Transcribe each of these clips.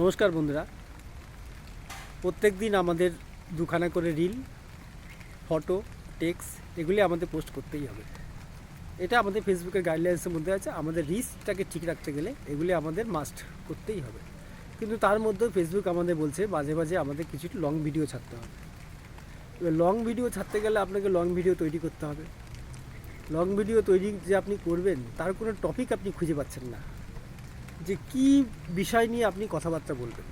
নমস্কার বন্ধুরা। প্রত্যেক দিন আমাদের দুখানা করে রিল, ফটো, টেক্স এগুলি আমাদের পোস্ট করতেই হবে। এটা আমাদের ফেসবুকের গাইডলাইন্সের মধ্যে আছে। আমাদের রিচটাকে ঠিক রাখতে গেলে এগুলি আমাদের মাস্ট করতেই হবে। কিন্তু তার মধ্যেও ফেসবুক আমাদের বলছে মাঝে মাঝে আমাদের কিছু লং ভিডিও ছাড়তে হবে। এবার লং ভিডিও ছাড়তে গেলে আপনাকে লং ভিডিও তৈরি করতে হবে। লং ভিডিও তৈরি যে আপনি করবেন, তার কোনো টপিক আপনি খুঁজে পাচ্ছেন না। যে কি বিষয় নিয়ে আপনি কথাবার্তা বলবেন?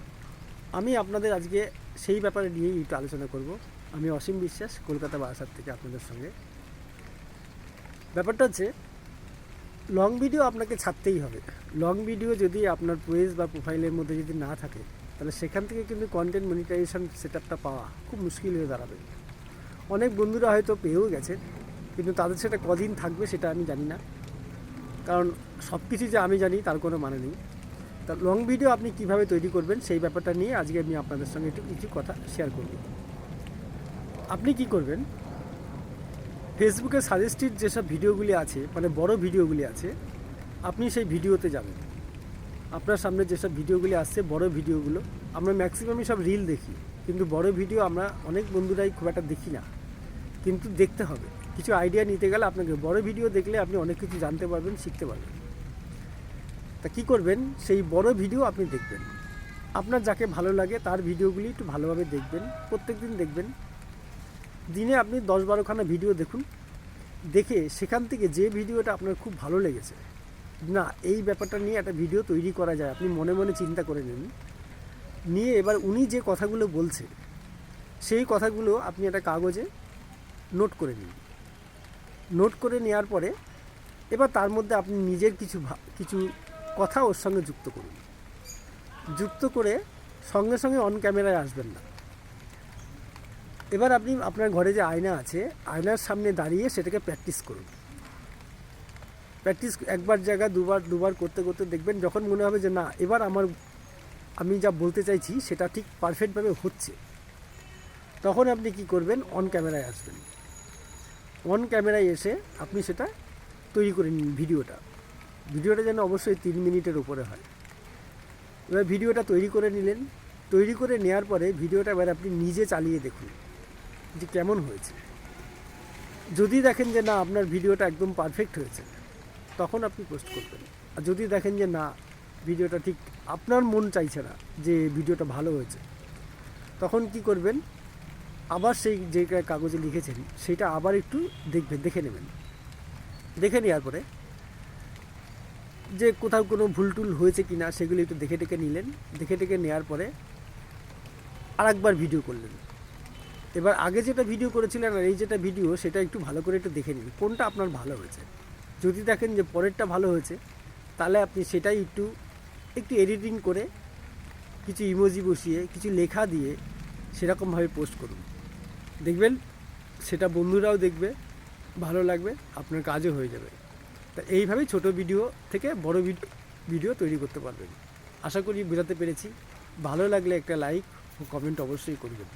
আমি আপনাদের আজকে সেই ব্যাপারে নিয়েই একটু আলোচনা করব। আমি অসীম বিশ্বাস, কলকাতা বারাসাত থেকে আপনাদের সঙ্গে। ব্যাপারটা হচ্ছে লং ভিডিও আপনাকে ছাড়তেই হবে। লং ভিডিও যদি আপনার পেজ বা প্রোফাইলের মধ্যে যদি না থাকে, তাহলে সেখান থেকে কিন্তু কন্টেন্ট মনিটাইজেশন সেট আপটা পাওয়া খুব মুশকিল হয়ে দাঁড়াবে। অনেক বন্ধুরা হয়তো পেয়েও গেছে, কিন্তু তাদের সেটা কদিন থাকবে সেটা আমি জানি না। কারণ সব কিছু যে আমি জানি তার কোনো মানে নেই। তা লং ভিডিও আপনি কীভাবে তৈরি করবেন সেই ব্যাপারটা নিয়ে আজকে আমি আপনাদের সঙ্গে একটু, কিছু কথা শেয়ার করব। আপনি কি করবেন? ফেসবুকে সাজেস্টেড যেসব ভিডিওগুলি আছে মানে বড় ভিডিওগুলি আছে, আপনি সেই ভিডিওতে যাবেন। আপনার সামনে যেসব ভিডিওগুলি আসছে, বড় ভিডিওগুলো আমরা ম্যাক্সিমামই সব রিল দেখি। কিন্তু বড় ভিডিও আমরা অনেক বন্ধুরাই খুব একটা দেখি না। কিন্তু দেখতে হবে। কিছু আইডিয়া নিতে গেলে আপনাকে বড় ভিডিও দেখলে আপনি অনেক কিছু জানতে পারবেন, শিখতে পারবেন। তা কী করবেন? সেই বড় ভিডিও আপনি দেখবেন। আপনার যাকে ভালো লাগে তার ভিডিওগুলি একটু ভালোভাবে দেখবেন প্রত্যেক দিন দেখবেন। দিনে আপনি দশ বারোখানা ভিডিও দেখুন। দেখে সেখান থেকে যে ভিডিওটা আপনার খুব ভালো লেগেছে, না, এই ব্যাপারটা নিয়ে একটা ভিডিও তৈরি করা যায়, আপনি মনে মনে চিন্তা করে নিন। নিয়ে এবার উনি যে কথাগুলো বলছে, সেই কথাগুলো আপনি একটা কাগজে নোট করে নিন। নোট করে নেওয়ার পরে এবার তার মধ্যে আপনি নিজের কিছু কিছু কথা ওর সঙ্গে যুক্ত করুন। যুক্ত করে সঙ্গে সঙ্গে অন ক্যামেরায় আসবেন না। এবার আপনি আপনার ঘরে যে আয়না আছে, আয়নার সামনে দাঁড়িয়ে সেটাকে প্র্যাকটিস করুন। প্র্যাকটিস একবার জায়গা, দুবার দুবার করতে করতে দেখবেন যখন মনে হবে যে না, এবার আমার আমি যা বলতে চাইছি সেটা ঠিক পারফেক্টভাবে হচ্ছে। তখন আপনি কি করবেন? অন ক্যামেরায় আসবেন। অন ক্যামেরায় এসে আপনি সেটা তৈরি করে নিন ভিডিওটা। ভিডিওটা যেন অবশ্যই তিন মিনিটের উপরে হয়। এবার ভিডিওটা তৈরি করে নিলেন। তৈরি করে নেওয়ার পরে ভিডিওটা এবার আপনি নিজে চালিয়ে দেখুন যে কেমন হয়েছে। যদি দেখেন যে না, আপনার ভিডিওটা একদম পারফেক্ট হয়েছে, তখন আপনি পোস্ট করবেন। আর যদি দেখেন যে না, ভিডিওটা ঠিক আপনার মন চাইছে না যে ভিডিওটা ভালো হয়েছে, তখন কি করবেন? আবার সেই যে কাগজে লিখেছেন, সেটা আবার একটু দেখবেন, দেখে নেবেন। দেখে নেওয়ার পরে যে কোথাও কোনো ভুল টুল হয়েছে কি না সেগুলো একটু দেখে টেকে নিলেন। দেখে টেকে নেওয়ার পরে আরেকবার ভিডিও করলেন। এবার আগে যেটা ভিডিও করেছিলেন আর এই যেটা ভিডিও সেটা একটু ভালো করে একটু দেখে নিন, কোনটা আপনার ভালো হয়েছে। যদি দেখেন যে পরেরটা ভালো হয়েছে, তাহলে আপনি সেটাই একটু একটু এডিটিং করে কিছু ইমোজি বসিয়ে, কিছু লেখা দিয়ে সেরকমভাবে পোস্ট করুন। দেখবেন, সেটা বন্ধুরাও দেখবে, ভালো লাগবে, আপনার কাজও হয়ে যাবে। তা এইভাবেই ছোট ভিডিও থেকে বড় ভিডিও তৈরি করতে পারবেন। আশা করি বোঝাতে পেরেছি। ভালো লাগলে একটা লাইক ও কমেন্ট অবশ্যই করবেন।